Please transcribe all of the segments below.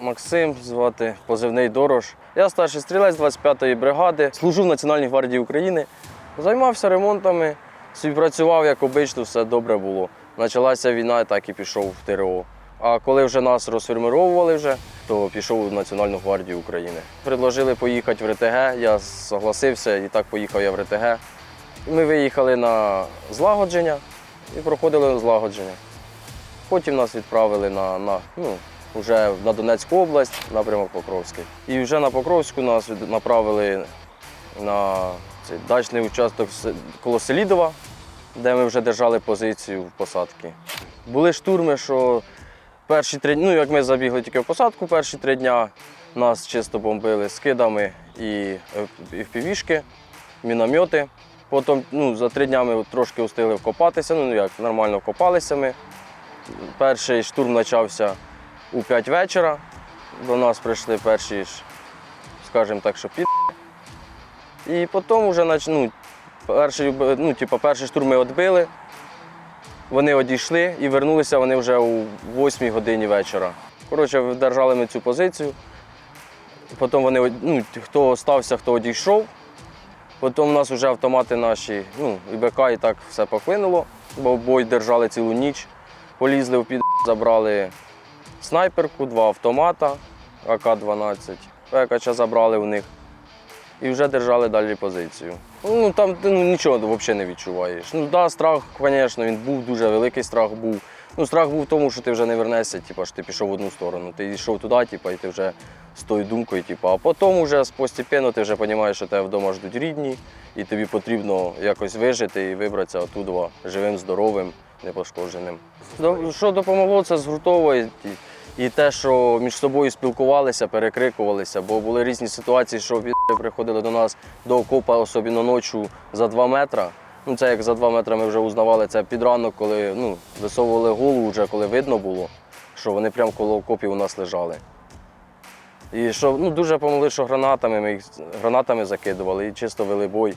Максим, звати позивний Дорож. Я старший стрілець 25-ї бригади, служу в Національній гвардії України. Займався ремонтами, співпрацював, як обично, все добре було. Почалася війна, так і пішов в ТРО. А коли вже нас розформировували вже, то пішов в Національну гвардію України. Предложили поїхати в РТГ, я согласився і так поїхав я в РТГ. Ми виїхали на злагодження і проходили злагодження. Потім нас відправили на, на, ну, вже на Донецьку область, напрямок Покровський. І вже на Покровську нас направили на цей дачний участок коло Селідова, де ми вже держали позицію в посадки. Були штурми, що перші три ну як ми забігли тільки в посадку, перші три дня нас чисто бомбили скидами і, і впівішки, міномети. Потім ну, за три дня ми трошки встигли вкопатися, ну як нормально вкопалися ми. Перший штурм почався у 5 вечора. До нас прийшли перші, скажімо так, що під. І потім вже ну, перший, ну, типу, перший штурм ми відбили. Вони одійшли і вернулися вони вже у 8 годині вечора. Коротше, держали ми цю позицію. Потім вони, ну, хто остався, хто одійшов. Потім у нас вже автомати наші, ну, і БК і так все поклинуло, бо бой держали цілу ніч. Полізли в під, забрали снайперку, два автомата, АК-12, ПКЧ забрали у них і вже держали далі позицію. Ну там ти ну, нічого взагалі не відчуваєш. Ну так, да, страх, звісно, він був дуже великий страх був. Ну, страх був в тому, що ти вже не вернешся, типу, що ти пішов в одну сторону. Ти йшов туди, типу, і ти вже з тою думкою, типу, а потім вже постепенно ти вже розумієш, що тебе вдома ждуть рідні, і тобі потрібно якось вижити і вибратися оттуда живим, здоровим, непошкодженим. Що допомогло, це згуртовує і- те, що між собою спілкувалися, перекрикувалися, бо були різні ситуації, що приходили до нас до окопа, особливо ночі за 2 метри. Ну, це як за 2 метри ми вже узнавали, це під ранок, коли ну, висовували голову, вже коли видно було, що вони прямо коло окопів у нас лежали. І що ну, дуже допомогли, що гранатами ми їх гранатами закидували і чисто вели бой.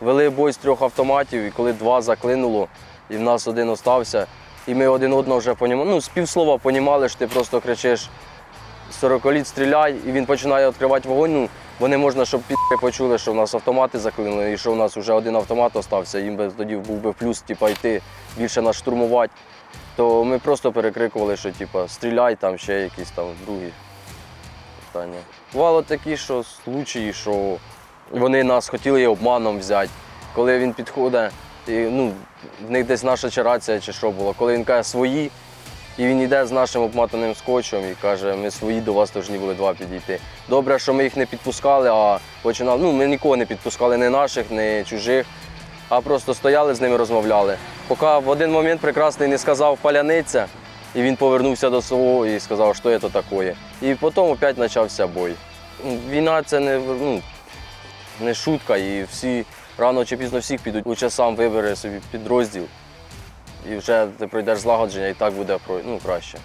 Вели бой з трьох автоматів, і коли два заклинуло, і в нас один остався, і ми один одного вже понімали, ну, з півслова понімали, що ти просто кричиш 40 стріляй, і він починає відкривати вогонь. Ну, вони можна, щоб під почули, що в нас автомати заклинули, і що в нас вже один автомат остався, їм би тоді був би плюс типу, йти більше нас штурмувати. То ми просто перекрикували, що типу, стріляй там ще якісь там другі питання. Бувало такі, що случаї, що вони нас хотіли обманом взяти. Коли він підходить, і, ну, в них десь наша чи рація чи що було. Коли він каже свої, і він йде з нашим обматаним скотчем і каже, ми свої до вас повинні були два підійти. Добре, що ми їх не підпускали, а починали. Ну, ми нікого не підпускали, ні наших, ні чужих, а просто стояли з ними, розмовляли. Поки в один момент прекрасний не сказав паляниця, і він повернувся до свого і сказав, що це таке. І потім опять почався бой. Війна це не, ну, не шутка, і всі рано чи пізно всіх підуть. Лучше сам вибери собі підрозділ. І вже ти пройдеш злагодження, і так буде ну, краще.